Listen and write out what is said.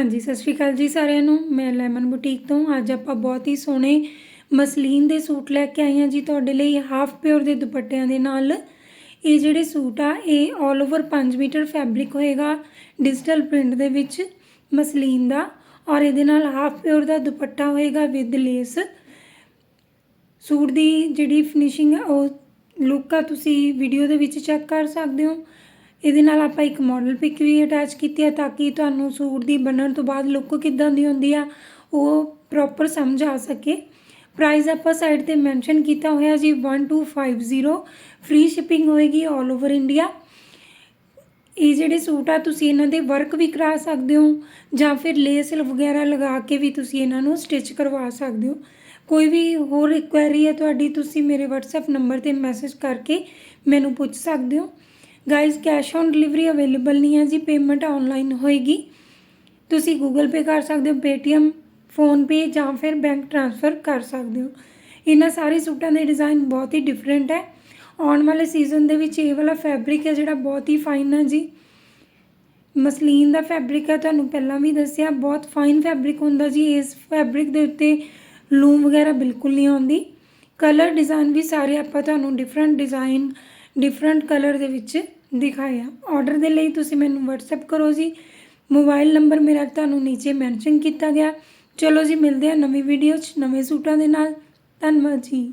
ਹਾਂਜੀ, ਸਤਿ ਸ਼੍ਰੀ ਅਕਾਲ ਜੀ ਸਾਰਿਆਂ ਨੂੰ। ਮੈਂ ਲੈਮਨ ਬੁਟੀਕ ਤੋਂ। ਅੱਜ ਆਪਾਂ ਬਹੁਤ ਹੀ ਸੋਹਣੇ ਮਸਲੀਨ ਦੇ ਸੂਟ ਲੈ ਕੇ ਆਏ ਹਾਂ ਜੀ ਤੁਹਾਡੇ ਲਈ ਹਾਫ ਪਿਓਰ ਦੇ ਦੁਪੱਟਿਆਂ ਦੇ ਨਾਲ। ਇਹ ਜਿਹੜੇ ਸੂਟ ਆ, ਇਹ 올 ਓਵਰ 5 ਮੀਟਰ ਫੈਬਰਿਕ ਹੋਏਗਾ ਡਿਜੀਟਲ ਪ੍ਰਿੰਟ ਦੇ ਵਿੱਚ ਮਸਲੀਨ ਦਾ। ਔਰ ਇਹਦੇ ਨਾਲ ਹਾਫ ਪਿਓਰ ਦਾ ਦੁਪੱਟਾ ਹੋਏਗਾ ਵਿਦ ਲੇਸ ਸੂਟ ਦੀ ਜਿਹੜੀ ਫਿਨਿਸ਼ਿੰਗ ਆ, ਉਹ ਲੁੱਕ ਆ ਤੁਸੀਂ ਵੀਡੀਓ ਦੇ ਵਿੱਚ ਚੈੱਕ ਕਰ ਸਕਦੇ ਹੋ। ਇਹਦੇ ਨਾਲ ਆਪਾਂ ਇੱਕ ਮਾਡਲ ਪਿਕ ਵੀ ਅਟੈਚ ਕੀਤੀ ਹੈ ਤਾਂ ਕਿ ਤੁਹਾਨੂੰ ਸੂਟ ਦੀ ਬਣਨ ਤੋਂ ਬਾਅਦ ਲੁੱਕ ਕਿੱਦਾਂ ਦੀ ਹੁੰਦੀ ਆ, ਉਹ ਪ੍ਰੋਪਰ ਸਮਝ ਆ ਸਕੇ। ਪ੍ਰਾਈਸ ਆਪਾਂ ਸਾਈਡ ਤੇ ਮੈਂਸ਼ਨ ਕੀਤਾ ਹੋਇਆ ਜੀ 1250 ਫ੍ਰੀ ਸ਼ਿਪਿੰਗ ਹੋਏਗੀ 올 ਓਵਰ ਇੰਡੀਆ ਇਹ ਜਿਹੜੇ ਸੂਟ ਆ, ਤੁਸੀਂ ਇਹਨਾਂ ਦੇ ਵਰਕ ਵੀ ਕਰਾ ਸਕਦੇ ਹੋ, ਜਾਂ ਫਿਰ ਲੇਸ ਵਗੈਰਾ ਲਗਾ ਕੇ ਵੀ ਤੁਸੀਂ ਇਹਨਾਂ ਨੂੰ ਸਟਿਚ ਕਰਵਾ ਸਕਦੇ ਹੋ। ਕੋਈ ਵੀ ਹੋਰ ਇਨਕੁਆਇਰੀ ਹੈ ਤੁਹਾਡੀ, ਤੁਸੀਂ ਮੇਰੇ WhatsApp ਨੰਬਰ ਤੇ ਮੈਸੇਜ ਕਰਕੇ ਮੈਨੂੰ ਪੁੱਛ ਸਕਦੇ ਹੋ। Guys cash on delivery available ਨਹੀਂ ਹੈ ਜੀ ਪੇਮੈਂਟ ਆਨਲਾਈਨ ਹੋਏਗੀ। ਤੁਸੀਂ ਗੂਗਲ ਪੇ ਕਰ ਸਕਦੇ ਹੋ, Paytm ਫੋਨਪੇ ਜਾਂ ਫਿਰ ਬੈਂਕ ਟ੍ਰਾਂਸਫਰ ਕਰ ਸਕਦੇ ਹੋ। ਇਹਨਾਂ ਸਾਰੇ ਸੂਟਾਂ ਦੇ ਡਿਜ਼ਾਈਨ ਬਹੁਤ ਹੀ ਡਿਫਰੈਂਟ ਹੈ। ਆਉਣ ਵਾਲੇ ਸੀਜ਼ਨ ਦੇ ਵਿੱਚ ਇਹ ਵਾਲਾ ਫੈਬਰਿਕ ਹੈ ਜਿਹੜਾ ਬਹੁਤ ਹੀ ਫਾਈਨ ਹੈ ਜੀ। ਮਸਲੀਨ ਦਾ ਫੈਬਰਿਕ ਹੈ, ਤੁਹਾਨੂੰ ਪਹਿਲਾਂ ਵੀ ਦੱਸਿਆ, ਬਹੁਤ ਫਾਈਨ ਫੈਬਰਿਕ ਹੁੰਦਾ ਜੀ। ਇਸ ਫੈਬਰਿਕ ਦੇ ਉੱਤੇ ਲੂਮ ਵਗੈਰਾ ਬਿਲਕੁਲ ਨਹੀਂ ਆਉਂਦੀ। ਕਲਰ ਡਿਜ਼ਾਈਨ ਵੀ ਸਾਰੇ ਆਪਾਂ ਤੁਹਾਨੂੰ ਡਿਫਰੈਂਟ ਡਿਜ਼ਾਈਨ ਡਿਫਰੈਂਟ ਕਲਰ ਦੇ ਵਿੱਚ ਦਿਖਾਇਆ ਆਰਡਰ ਦੇ ਲਈ ਤੁਸੀਂ ਮੈਨੂੰ WhatsApp ਕਰੋ ਜੀ। ਮੋਬਾਈਲ ਨੰਬਰ ਮੇਰਾ ਤੁਹਾਨੂੰ ਨੀਚੇ ਮੈਂਸ਼ਨ ਕੀਤਾ ਗਿਆ। ਚਲੋ ਜੀ, ਮਿਲਦੇ ਹਾਂ ਨਵੀਂ ਵੀਡੀਓ 'ਚ ਨਵੇਂ ਸੂਟਾਂ ਦੇ ਨਾਲ। ਧੰਨਵਾਦ ਜੀ।